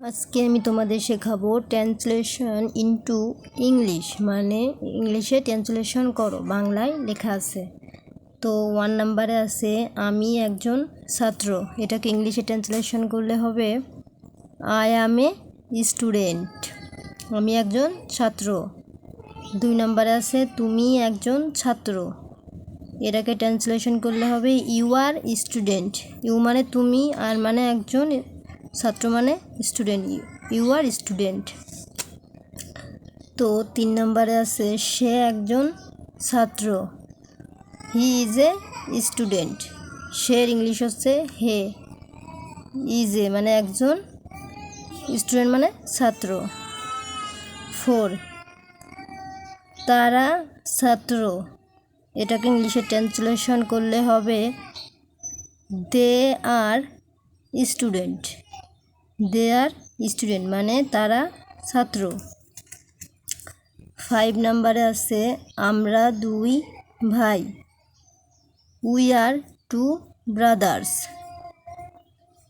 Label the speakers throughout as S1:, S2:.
S1: আজকে আমি তোমাদের শেখাবো ট্রান্সলেশন ইনটু ইংলিশ মানে ইংলিশে ট্রান্সলেশন করো, বাংলায় লেখা আছে। তো ওয়ান নাম্বারে আছে, আমি একজন ছাত্র। এটাকে ইংলিশে ট্রান্সলেশন করলে হবে আই অ্যাম এ স্টুডেন্ট আমি একজন ছাত্র। দুই নম্বরে আছে, তুমি একজন ছাত্র। এটাকে ট্রান্সলেশন করলে হবে ইউ আর স্টুডেন্ট ইউ মানে তুমি, আর মানে একজন ছাত্র মানে student you you are student তো তিন নম্বরে আছে, সে একজন ছাত্র। হি ইজ এ স্টুডেন্ট সে ইংলিশ হচ্ছে হে। ইজ এ মানে একজন স্টুডেন্ট মানে ছাত্র। ফোর তারা ছাত্র। এটাকে ইংলিশে ট্রান্সলেশন করলে হবে দে আর স্টুডেন্ট দে আর স্টুডেন্ট মানে তারা ছাত্র। ফাইভ নাম্বারে আছে, আমরা দুই ভাই। We are two brothers.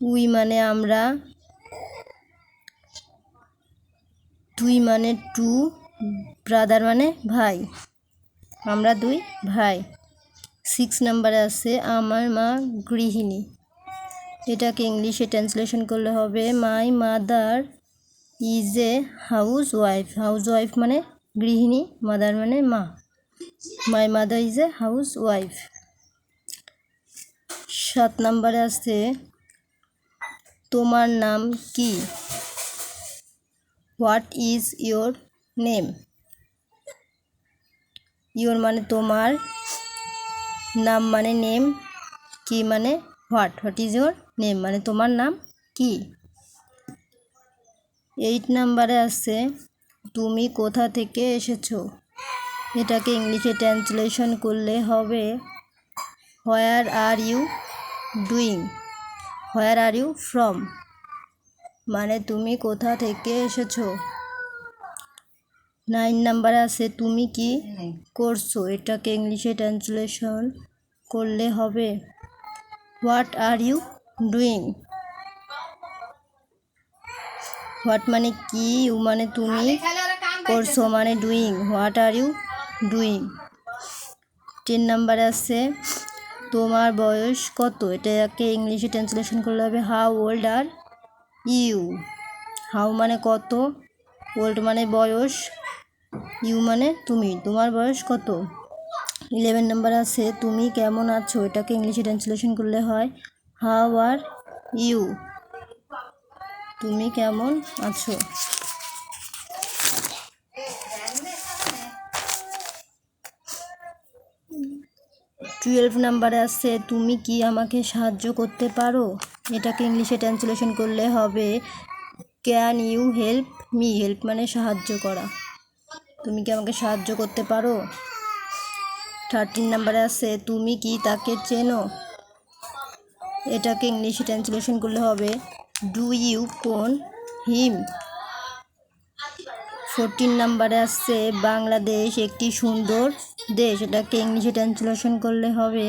S1: We মানে আমরা, দুই মানে টু ব্রাদার মানে ভাই। আমরা দুই ভাই। সিক্স নাম্বারে আছে, আমার মা গৃহিণী। এটাকে ইংলিশে ট্রান্সলেশন করলে হবে my mother is a housewife housewife মানে গৃহিণী মাদার মানে মা। My mother is a housewife সাত নম্বরে আছে, তোমার নাম কি? What is your name your মানে তোমার, নাম মানে নেম কি মানে what? What is your name? মানে তোমার নাম কি? এইট নাম্বারে আছে, তুমি কোথা থেকে এসেছ? এটাকে ইংলিশে ট্রান্সলেশন করলে হবে, where are you doing? Where are you from? মানে তুমি কোথা থেকে এসেছ? নাইন নাম্বারে আছে, তুমি কি করছ? এটাকে ইংলিশে ট্রান্সলেশন করলে হবে what are you doing what মানে কি? ইউ মানে তুমি করছ মানে doing what are you doing ten নাম্বারে আছে। তোমার বয়স কত? এটাকে ইংলিশে ট্রান্সলেশন করলে হবে how old are you how মানে কত? ওল্ড মানে বয়স। ইউ মানে তুমি। তোমার বয়স কত? ইলেভেন নাম্বার আছে, তুমি কেমন আছো? এটাকে ইংলিশে ট্রান্সলেশন করলে হয়, হাউ আর ইউ? তুমি কেমন আছো? টুয়েলভ নাম্বারে আছে, তুমি কি আমাকে সাহায্য করতে পারো? এটাকে ইংলিশে ট্রান্সলেশন করলে হবে, can you help me? Help মানে সাহায্য করা। তুমি কি আমাকে সাহায্য করতে পারো? থার্টিন নাম্বারে আছে, তুমি কি তাকে চেনো? এটাকে ইংলিশে ট্রান্সলেশন করলে হবে ডু ইউ কোন হিম ফোরটিন নাম্বারে আসছে বাংলাদেশ একটি সুন্দর দেশ। এটাকে ইংলিশে ট্রান্সলেশন করলে হবে,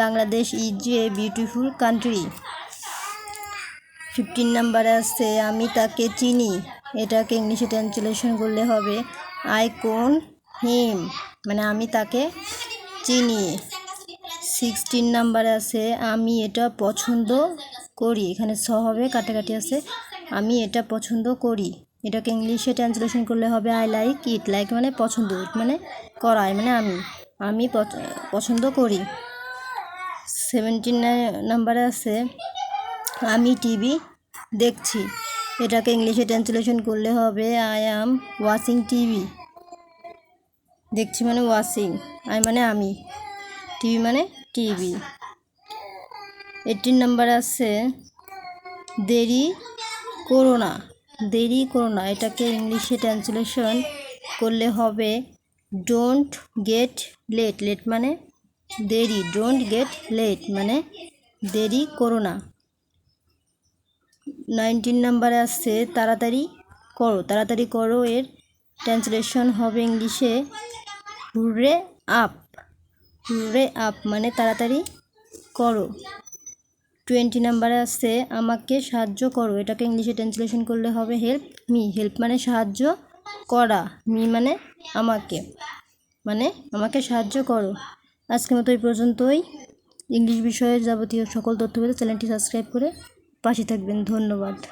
S1: Bangladesh is a beautiful country fifteen নাম্বারে আসছে আমি তাকে চিনি। এটাকে ইংলিশে ট্রান্সলেশন করলে হবে আই কোন হিম। মানে আমি তাকে চিনি। সিক্সটিন নাম্বারে আছে। আমি এটা পছন্দ করি। এখানে স হবে, কাটাকাটি আছে। আমি এটা পছন্দ করি। এটাকে ইংলিশে ট্রান্সলেশন করলে হবে আই লাইক ইট লাইক মানে পছন্দ মানে করাই মানে আমি আমি পছন্দ করি। সেভেন্টিন নাম্বারে আছে। আমি টিভি দেখছি। এটাকে ইংলিশে ট্রান্সলেশন করলে হবে আই অ্যাম ওয়াচিং টিভি দেখছি মানে ওয়াচিং আই মানে আমি। টিভি মানে টিভি। এইটিন নাম্বার আছে, দেরি করো না। দেরি করো না। এটাকে ইংলিশে ট্রান্সলেশন করলে হবে ডোন্ট গেট লেট লেট মানে দেরি। ডোন্ট গেট লেট মানে দেরি করো না। নাইনটিন নাম্বারে আসছে তাড়াতাড়ি করো। তাড়াতাড়ি করো, এর ট্রান্সলেশন হবে ইংলিশে। হুরে আপ হুরে আপ মানে তাড়াতাড়ি করো। টোয়েন্টি নাম্বারে আছে, আমাকে সাহায্য করো। এটাকে ইংলিশে ট্রান্সলেশন করলে হবে হেল্প মি। হেল্প মানে সাহায্য করা। মি মানে আমাকে মানে আমাকে সাহায্য করো। আজকের মতো এই পর্যন্তই। ইংলিশ বিষয়ের যাবতীয় সকল তথ্য পেতে চ্যানেলটি সাবস্ক্রাইব করে পাশে থাকবেন। ধন্যবাদ।